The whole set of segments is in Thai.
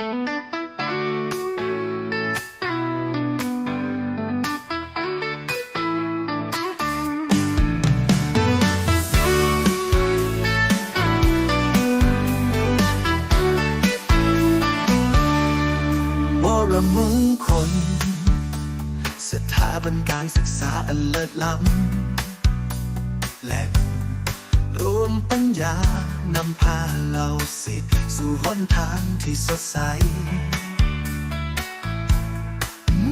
วรมงคลสถาบันการศึกษาอันเลิศล้ำและรวมปัญญานำพาเราสิทธิ์ สู่หนทางที่สดใส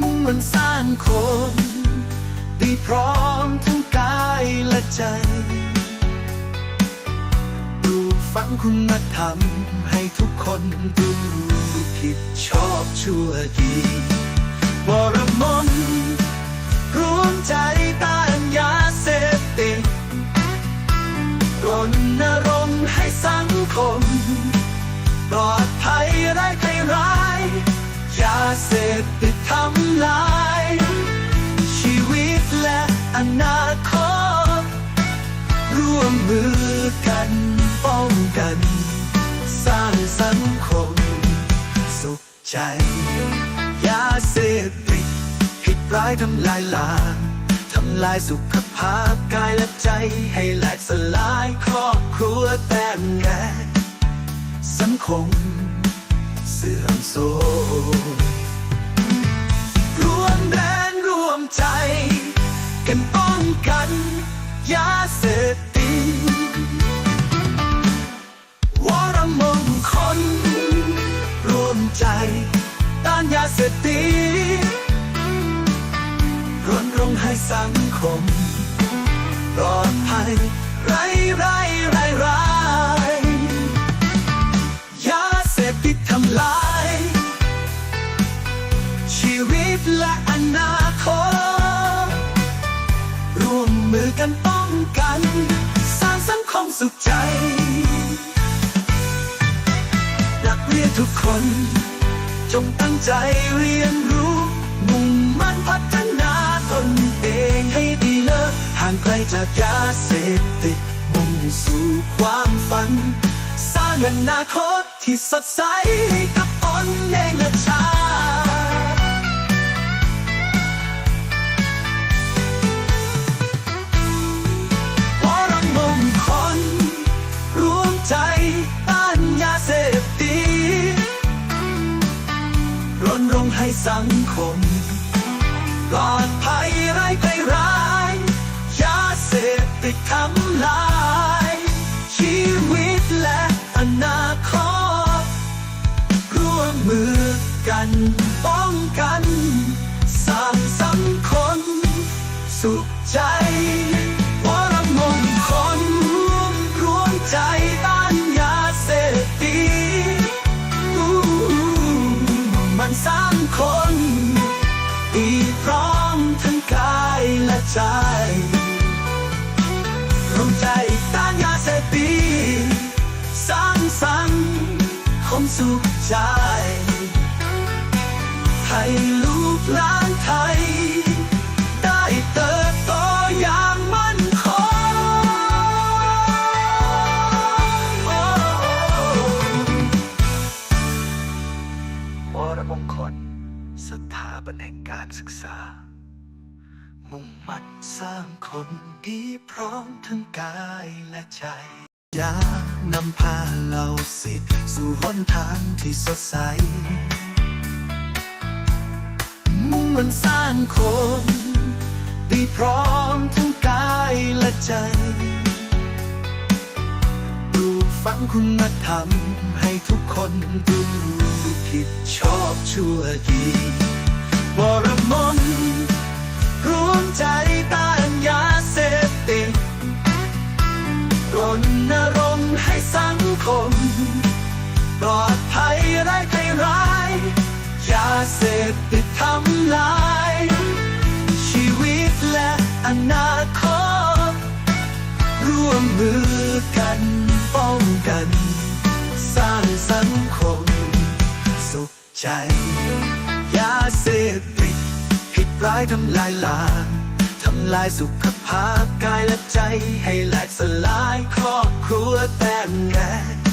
มุ่งมันสร้างคนดีพร้อมทั้งกายและใจปลูกฝังคุณธรรมให้ทุกคนรู้ผิดชอบชั่วดีวรมนรวมใจต้านยาเสพติดรณรงค์ให้สังคม ปลอดภัยไร้ภัยร้ายยาเสพติดทำลาย ชีวิตและอนาคต ร่วมมือกันป้องกัน สร้างสังคม สุขใจ ยาเสพติดผิดร้ายทำลายล้างทำลายสุขภาพกายและใจให้ กันป้องกันยาเสพติดวรมงคลรวมใจต้านยาเสพติดรณรงค์ให้สังคมปลอดภัยไร้ไร้ไร้ไร้ยาเสพติดทำลาย ชีวิตและ กันป้องกัน สร้างสังคมสุขใจ นักเรียนทุกคน จงตั้งใจเรียนรู้มุ่งมั่นพัฒนาตนเองให้ดีเลิศห่างไกลจากยาเสพติดมุ่งสู่ความฝัน สร้างอนาคตที่สดใสให้กับตนเองและชา สังคม ปลอดภัยไร้ภัยร้ายยาเสพติดทำลาย ชีวิตและอนาคตร่วมมือกันป้องกัน สร้างสังคมสุขใจ คนดีพร้อมทั้งกายและใจรวมใจต้านยาเสพติดสร้างสรรค์คมสุขใจให้ลูกหลานไทย ได้เติบโตอย่างมั่นคงวรมงคล สถาบันแห่งการศึกษา มุ่งมั่นสร้างคนดีพร้อมทั้งกายและใจ อยากนำพาเราสิทธิ์สู่หนทางที่สดใส มุ่งมั่นสร้างคนดีพร้อมทั้งกายและใจปลูกฝังคุณธรรมให้ทุกคนรู้ ผิดชอบชั่วดีวรมนรวมใจต้านยาเสพติดรณรงค์ให้สังคม ปลอดภัยไร้ภัยร้าย ยาเสพติดทำลาย ชีวิตและอนาคต ร่วมมือกันป้องกัน สร้างสังคม ใจ ยาเสพติดผิดร้ายทำลายลางทำลายสุขภาพกายและใจให้แหลกสลายครอบครัวแตกแยก